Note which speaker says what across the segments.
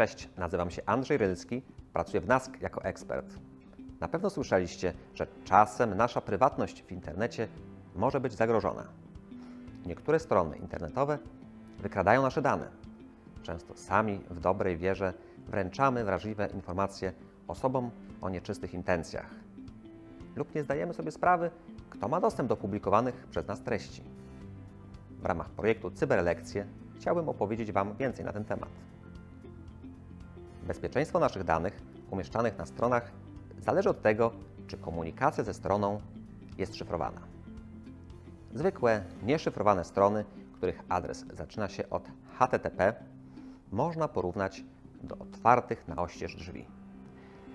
Speaker 1: Cześć, nazywam się Andrzej Rylski, pracuję w NASK jako ekspert. Na pewno słyszeliście, że czasem nasza prywatność w internecie może być zagrożona. Niektóre strony internetowe wykradają nasze dane. Często sami w dobrej wierze wręczamy wrażliwe informacje osobom o nieczystych intencjach. Lub nie zdajemy sobie sprawy, kto ma dostęp do publikowanych przez nas treści. W ramach projektu Cyberlekcje chciałbym opowiedzieć Wam więcej na ten temat. Bezpieczeństwo naszych danych umieszczanych na stronach zależy od tego, czy komunikacja ze stroną jest szyfrowana. Zwykłe, nieszyfrowane strony, których adres zaczyna się od HTTP, można porównać do otwartych na oścież drzwi.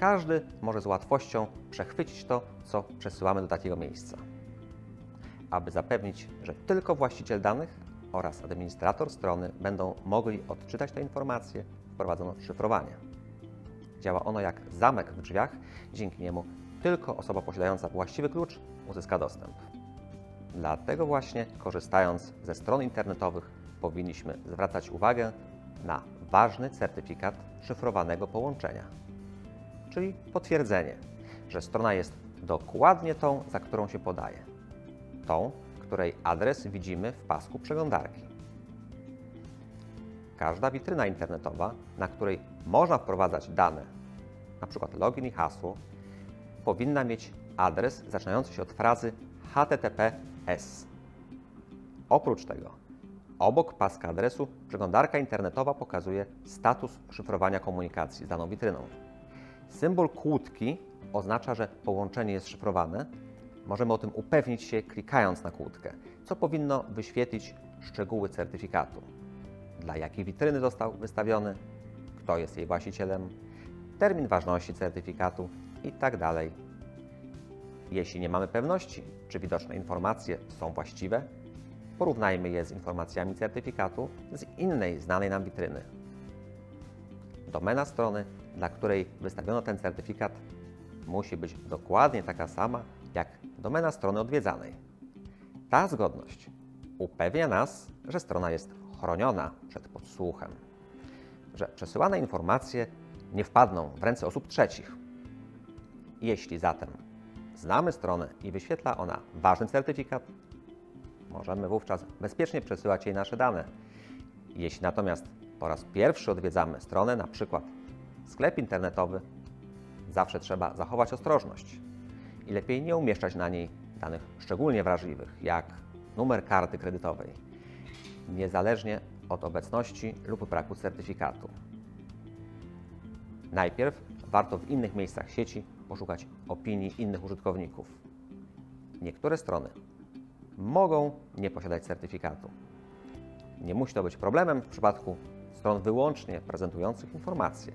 Speaker 1: Każdy może z łatwością przechwycić to, co przesyłamy do takiego miejsca. Aby zapewnić, że tylko właściciel danych oraz administrator strony będą mogli odczytać te informacje, wprowadzono szyfrowanie. Działa ono jak zamek w drzwiach, dzięki niemu tylko osoba posiadająca właściwy klucz uzyska dostęp. Dlatego właśnie, korzystając ze stron internetowych, powinniśmy zwracać uwagę na ważny certyfikat szyfrowanego połączenia, czyli potwierdzenie, że strona jest dokładnie tą, za którą się podaje, tą, której adres widzimy w pasku przeglądarki. Każda witryna internetowa, na której można wprowadzać dane, np. login i hasło, powinna mieć adres zaczynający się od frazy HTTPS. Oprócz tego, obok paska adresu przeglądarka internetowa pokazuje status szyfrowania komunikacji z daną witryną. Symbol kłódki oznacza, że połączenie jest szyfrowane. Możemy o tym upewnić się klikając na kłódkę, co powinno wyświetlić szczegóły certyfikatu. Dla jakiej witryny został wystawiony, kto jest jej właścicielem, termin ważności certyfikatu itd. Jeśli nie mamy pewności, czy widoczne informacje są właściwe, porównajmy je z informacjami certyfikatu z innej znanej nam witryny. Domena strony, dla której wystawiono ten certyfikat, musi być dokładnie taka sama jak domena strony odwiedzanej. Ta zgodność upewnia nas, że strona jest chroniona przed podsłuchem, że przesyłane informacje nie wpadną w ręce osób trzecich. Jeśli zatem znamy stronę i wyświetla ona ważny certyfikat, możemy wówczas bezpiecznie przesyłać jej nasze dane. Jeśli natomiast po raz pierwszy odwiedzamy stronę, na przykład sklep internetowy, zawsze trzeba zachować ostrożność i lepiej nie umieszczać na niej danych szczególnie wrażliwych, jak numer karty kredytowej, niezależnie od obecności lub braku certyfikatu. Najpierw warto w innych miejscach sieci poszukać opinii innych użytkowników. Niektóre strony mogą nie posiadać certyfikatu. Nie musi to być problemem w przypadku stron wyłącznie prezentujących informacje.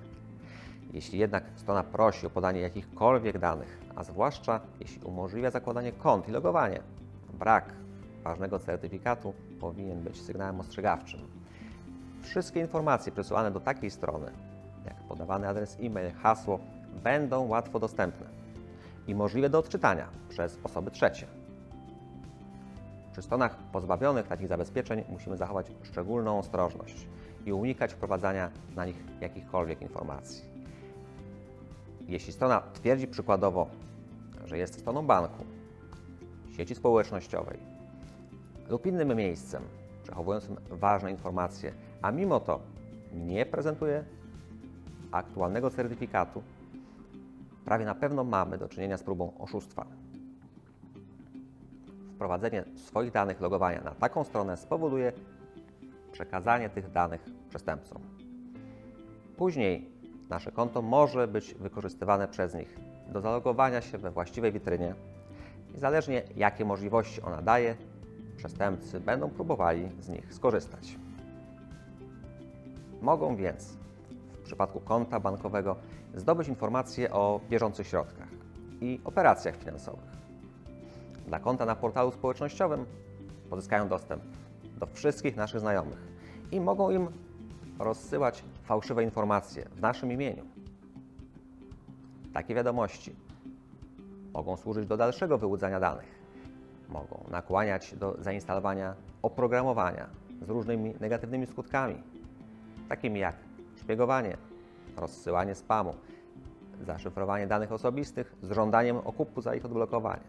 Speaker 1: Jeśli jednak strona prosi o podanie jakichkolwiek danych, a zwłaszcza jeśli umożliwia zakładanie kont i logowanie, brak ważnego certyfikatu powinien być sygnałem ostrzegawczym. Wszystkie informacje przesyłane do takiej strony, jak podawany adres e-mail, hasło, będą łatwo dostępne i możliwe do odczytania przez osoby trzecie. Przy stronach pozbawionych takich zabezpieczeń musimy zachować szczególną ostrożność i unikać wprowadzania na nich jakichkolwiek informacji. Jeśli strona twierdzi przykładowo, że jest stroną banku, sieci społecznościowej lub innym miejscem przechowującym ważne informacje, a mimo to nie prezentuje aktualnego certyfikatu, prawie na pewno mamy do czynienia z próbą oszustwa. Wprowadzenie swoich danych logowania na taką stronę spowoduje przekazanie tych danych przestępcom. Później nasze konto może być wykorzystywane przez nich do zalogowania się we właściwej witrynie i zależnie jakie możliwości ona daje, przestępcy będą próbowali z nich skorzystać. Mogą więc w przypadku konta bankowego zdobyć informacje o bieżących środkach i operacjach finansowych. Dla konta na portalu społecznościowym pozyskają dostęp do wszystkich naszych znajomych i mogą im rozsyłać fałszywe informacje w naszym imieniu. Takie wiadomości mogą służyć do dalszego wyłudzania danych, mogą nakłaniać do zainstalowania oprogramowania z różnymi negatywnymi skutkami, takimi jak szpiegowanie, rozsyłanie spamu, zaszyfrowanie danych osobistych z żądaniem okupu za ich odblokowanie,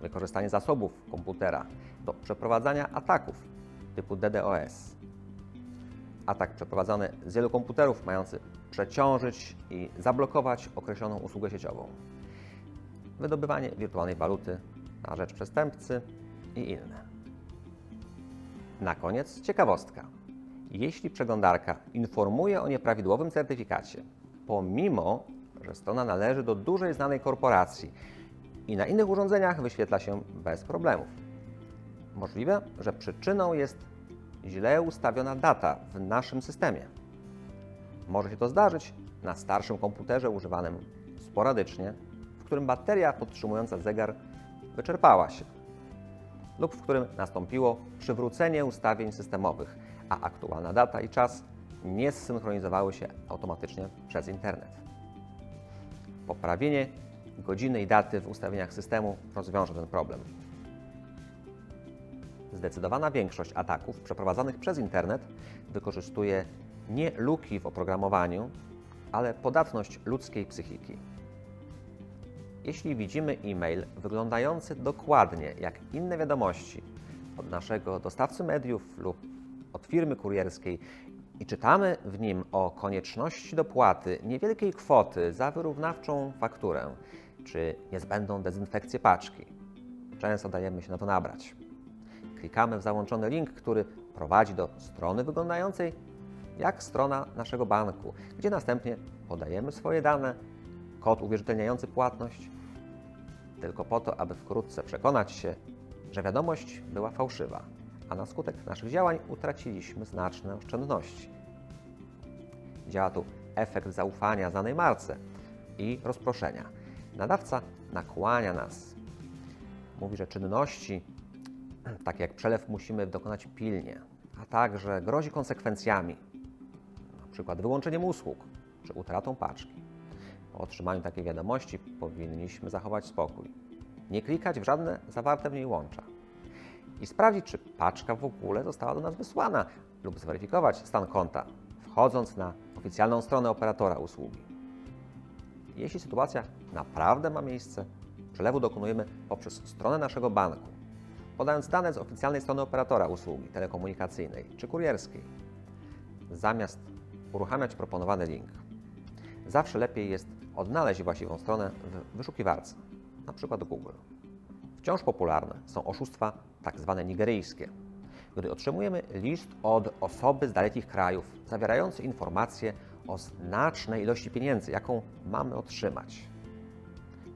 Speaker 1: wykorzystanie zasobów komputera do przeprowadzania ataków typu DDoS, atak przeprowadzony z wielu komputerów mający przeciążyć i zablokować określoną usługę sieciową, wydobywanie wirtualnej waluty na rzecz przestępcy i inne. Na koniec ciekawostka. Jeśli przeglądarka informuje o nieprawidłowym certyfikacie, pomimo że strona należy do dużej znanej korporacji i na innych urządzeniach wyświetla się bez problemów, możliwe, że przyczyną jest źle ustawiona data w naszym systemie. Może się to zdarzyć na starszym komputerze używanym sporadycznie, w którym bateria podtrzymująca zegar wyczerpała się lub w którym nastąpiło przywrócenie ustawień systemowych, a aktualna data i czas nie zsynchronizowały się automatycznie przez internet. Poprawienie godziny i daty w ustawieniach systemu rozwiąże ten problem. Zdecydowana większość ataków przeprowadzanych przez internet wykorzystuje nie luki w oprogramowaniu, ale podatność ludzkiej psychiki. Jeśli widzimy e-mail wyglądający dokładnie jak inne wiadomości od naszego dostawcy mediów lub od firmy kurierskiej i czytamy w nim o konieczności dopłaty niewielkiej kwoty za wyrównawczą fakturę czy niezbędną dezynfekcję paczki, często dajemy się na to nabrać. Klikamy w załączony link, który prowadzi do strony wyglądającej jak strona naszego banku, gdzie następnie podajemy swoje dane, kod uwierzytelniający płatność, tylko po to, aby wkrótce przekonać się, że wiadomość była fałszywa, a na skutek naszych działań utraciliśmy znaczne oszczędności. Działa tu efekt zaufania znanej marce i rozproszenia. Nadawca nakłania nas. Mówi, że czynności, takie jak przelew, musimy dokonać pilnie, a także grozi konsekwencjami, np. wyłączeniem usług czy utratą paczki. Otrzymaniu takiej wiadomości powinniśmy zachować spokój, nie klikać w żadne zawarte w niej łącza i sprawdzić, czy paczka w ogóle została do nas wysłana lub zweryfikować stan konta, wchodząc na oficjalną stronę operatora usługi. Jeśli sytuacja naprawdę ma miejsce, przelewu dokonujemy poprzez stronę naszego banku, podając dane z oficjalnej strony operatora usługi telekomunikacyjnej czy kurierskiej, zamiast uruchamiać proponowany link. Zawsze lepiej jest odnaleźć właściwą stronę w wyszukiwarce, np. Google. Wciąż popularne są oszustwa tak zwane nigeryjskie, gdy otrzymujemy list od osoby z dalekich krajów zawierający informacje o znacznej ilości pieniędzy, jaką mamy otrzymać.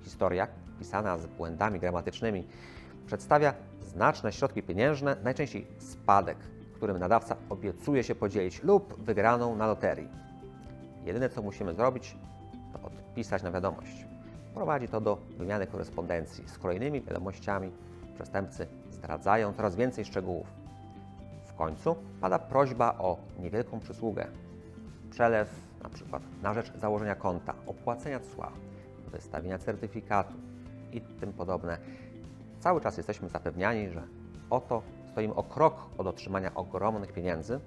Speaker 1: Historia, pisana z błędami gramatycznymi, przedstawia znaczne środki pieniężne, najczęściej spadek, którym nadawca obiecuje się podzielić, lub wygraną na loterii. Jedyne, co musimy zrobić, to odpisać na wiadomość. Prowadzi to do wymiany korespondencji z kolejnymi wiadomościami. Przestępcy zdradzają coraz więcej szczegółów. W końcu pada prośba o niewielką przysługę. Przelew na przykład na rzecz założenia konta, opłacenia cła, wystawienia certyfikatu i tym podobne. Cały czas jesteśmy zapewniani, że oto stoimy o krok od otrzymania ogromnych pieniędzy.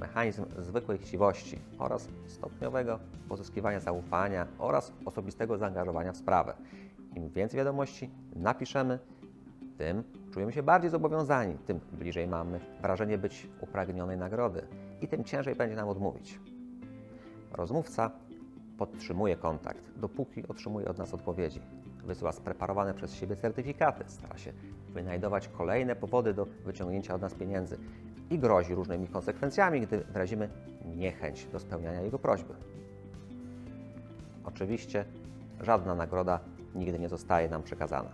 Speaker 1: Mechanizm zwykłej chciwości oraz stopniowego pozyskiwania zaufania oraz osobistego zaangażowania w sprawę. Im więcej wiadomości napiszemy, tym czujemy się bardziej zobowiązani, tym bliżej mamy wrażenie być upragnionej nagrody i tym ciężej będzie nam odmówić. Rozmówca podtrzymuje kontakt, dopóki otrzymuje od nas odpowiedzi. Wysyła spreparowane przez siebie certyfikaty, stara się wynajdować kolejne powody do wyciągnięcia od nas pieniędzy i grozi różnymi konsekwencjami, gdy wyrazimy niechęć do spełniania jego prośby. Oczywiście żadna nagroda nigdy nie zostaje nam przekazana.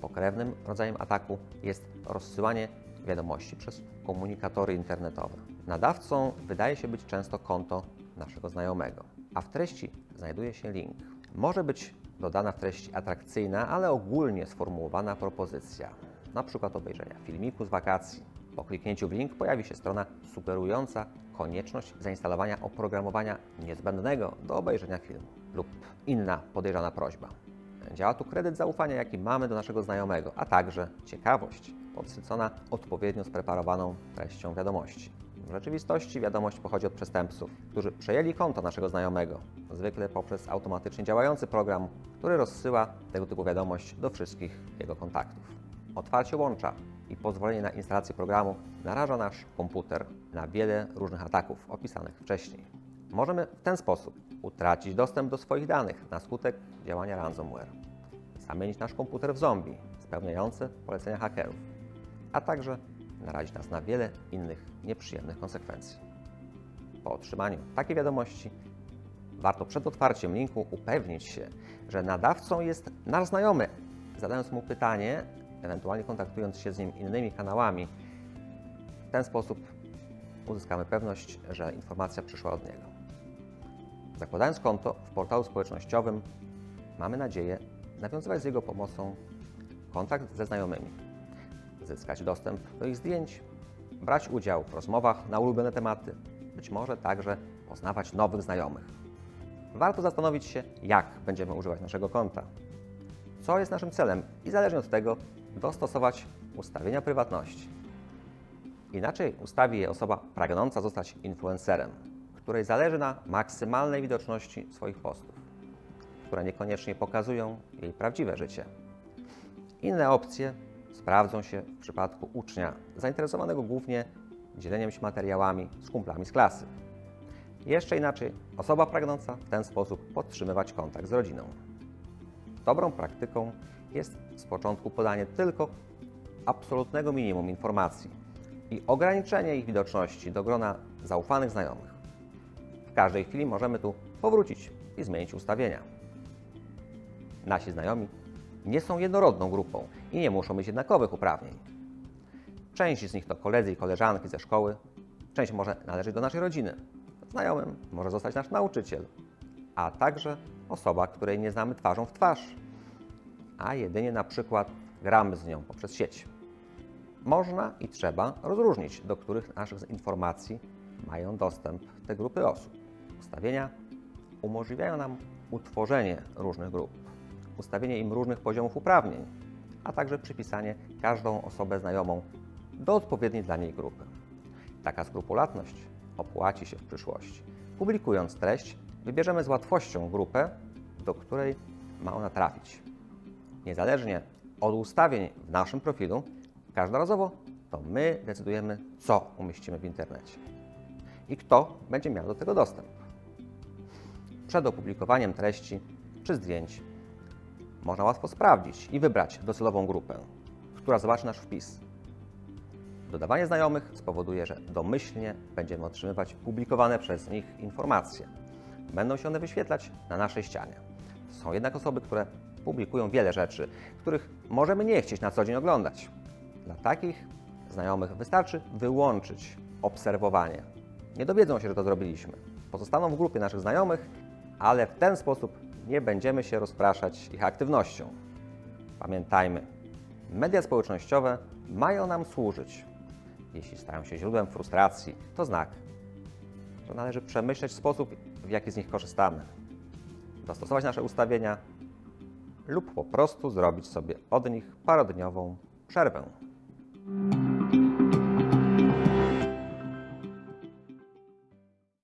Speaker 1: Pokrewnym rodzajem ataku jest rozsyłanie wiadomości przez komunikatory internetowe. Nadawcą wydaje się być często konto naszego znajomego, a w treści znajduje się link. Może być dodana w treści atrakcyjna, ale ogólnie sformułowana propozycja, przykład obejrzenia filmiku z wakacji. Po kliknięciu w link pojawi się strona sugerująca konieczność zainstalowania oprogramowania niezbędnego do obejrzenia filmu lub inna podejrzana prośba. Działa tu kredyt zaufania, jaki mamy do naszego znajomego, a także ciekawość podsycona odpowiednio spreparowaną treścią wiadomości. W rzeczywistości wiadomość pochodzi od przestępców, którzy przejęli konto naszego znajomego, zwykle poprzez automatycznie działający program, który rozsyła tego typu wiadomość do wszystkich jego kontaktów. Otwarcie łącza i pozwolenie na instalację programu naraża nasz komputer na wiele różnych ataków opisanych wcześniej. Możemy w ten sposób utracić dostęp do swoich danych na skutek działania ransomware, zamienić nasz komputer w zombie spełniające polecenia hakerów, a także narazić nas na wiele innych nieprzyjemnych konsekwencji. Po otrzymaniu takiej wiadomości warto przed otwarciem linku upewnić się, że nadawcą jest nasz znajomy, zadając mu pytanie, ewentualnie kontaktując się z nim innymi kanałami. W ten sposób uzyskamy pewność, że informacja przyszła od niego. Zakładając konto w portalu społecznościowym, mamy nadzieję nawiązywać z jego pomocą kontakt ze znajomymi, zyskać dostęp do ich zdjęć, brać udział w rozmowach na ulubione tematy, być może także poznawać nowych znajomych. Warto zastanowić się, jak będziemy używać naszego konta, co jest naszym celem i zależnie od tego dostosować ustawienia prywatności. Inaczej ustawi je osoba pragnąca zostać influencerem, której zależy na maksymalnej widoczności swoich postów, które niekoniecznie pokazują jej prawdziwe życie. Inne opcje sprawdzą się w przypadku ucznia zainteresowanego głównie dzieleniem się materiałami z kumplami z klasy. Jeszcze inaczej osoba pragnąca w ten sposób podtrzymywać kontakt z rodziną. Dobrą praktyką jest z początku podanie tylko absolutnego minimum informacji i ograniczenie ich widoczności do grona zaufanych znajomych. W każdej chwili możemy tu powrócić i zmienić ustawienia. Nasi znajomi nie są jednorodną grupą i nie muszą mieć jednakowych uprawnień. Część z nich to koledzy i koleżanki ze szkoły, część może należeć do naszej rodziny. Znajomym może zostać nasz nauczyciel, a także osoba, której nie znamy twarzą w twarz, a jedynie na przykład gramy z nią poprzez sieć. Można i trzeba rozróżnić, do których naszych informacji mają dostęp te grupy osób. Ustawienia umożliwiają nam utworzenie różnych grup, ustawienie im różnych poziomów uprawnień, a także przypisanie każdą osobę znajomą do odpowiedniej dla niej grupy. Taka skrupulatność opłaci się w przyszłości. Publikując treść, wybierzemy z łatwością grupę, do której ma ona trafić. Niezależnie od ustawień w naszym profilu, każdorazowo to my decydujemy, co umieścimy w internecie i kto będzie miał do tego dostęp. Przed opublikowaniem treści czy zdjęć można łatwo sprawdzić i wybrać docelową grupę, która zobaczy nasz wpis. Dodawanie znajomych spowoduje, że domyślnie będziemy otrzymywać publikowane przez nich informacje. Będą się one wyświetlać na naszej ścianie. Są jednak osoby, które publikują wiele rzeczy, których możemy nie chcieć na co dzień oglądać. Dla takich znajomych wystarczy wyłączyć obserwowanie. Nie dowiedzą się, że to zrobiliśmy. Pozostaną w grupie naszych znajomych, ale w ten sposób nie będziemy się rozpraszać ich aktywnością. Pamiętajmy, media społecznościowe mają nam służyć. Jeśli stają się źródłem frustracji, to znak, że należy przemyśleć sposób, w jaki z nich korzystamy, dostosować nasze ustawienia lub po prostu zrobić sobie od nich parodniową przerwę.